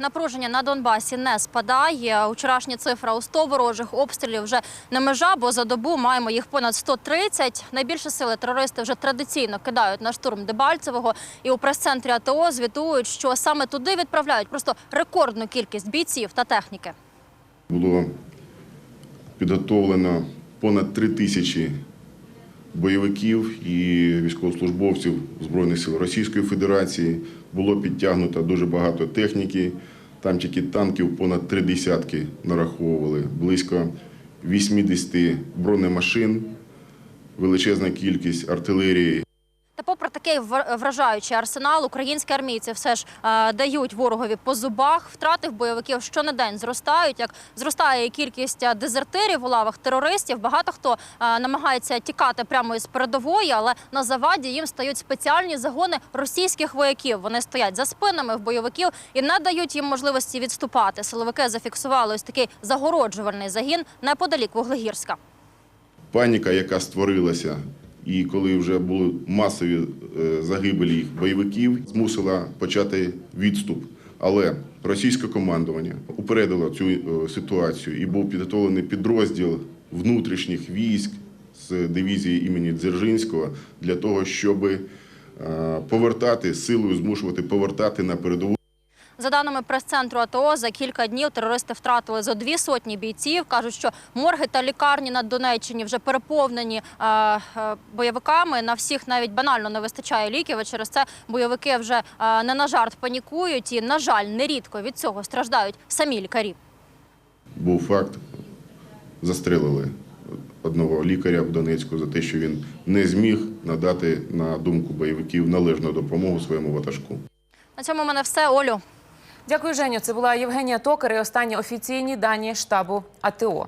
Напруження на Донбасі не спадає. Вчорашня цифра у 100 ворожих обстрілів вже не межа, бо за добу маємо їх понад 130. Найбільше сили терористи вже традиційно кидають на штурм Дебальцевого. І у прес-центрі АТО звітують, що саме туди відправляють просто рекордну кількість бійців та техніки. Було підготовлено понад три тисячі бойовиків і військовослужбовців Збройних сил Російської Федерації. Було підтягнуто дуже багато техніки. Там тільки танків понад три десятки нараховували, близько 80 бронемашин, величезна кількість артилерії. Та попри такий вр- вражаючий арсенал, українські армійці все ж е, дають ворогові по зубах. Втрати в бойовиків щонедень зростають. Як зростає кількість е, дезертирів у лавах терористів, багато хто е, намагається тікати прямо із передової, але на заваді їм стають спеціальні загони російських вояків. Вони стоять за спинами в бойовиків і не дають їм можливості відступати. Силовики зафіксували ось такий загороджувальний загін неподалік Вуглегірська. Паніка, яка створилася, і коли вже були масові е, загибелі бойовиків, змусила почати відступ. Але російське командування упередило цю е, ситуацію і був підготовлений підрозділ внутрішніх військ з дивізії імені Дзержинського для того, щоб е, повертати силою, змушувати повертати на передову За даними прес-центру АТО, за кілька днів терористи втратили зо дві сотні бійців. кажуть, що морги та лікарні на Донеччині вже переповнені е, е, бойовиками. На всіх навіть банально не вистачає ліків. І через це бойовики вже е, не на жарт панікують. І, на жаль, нерідко від цього страждають самі лікарі. був факт, застрелили одного лікаря в Донецьку за те, що він не зміг надати на думку бойовиків належну допомогу своєму ватажку. На цьому в мене все. Олю. Дякую, Женю. Це була Євгенія Токар і останні офіційні дані штабу АТО.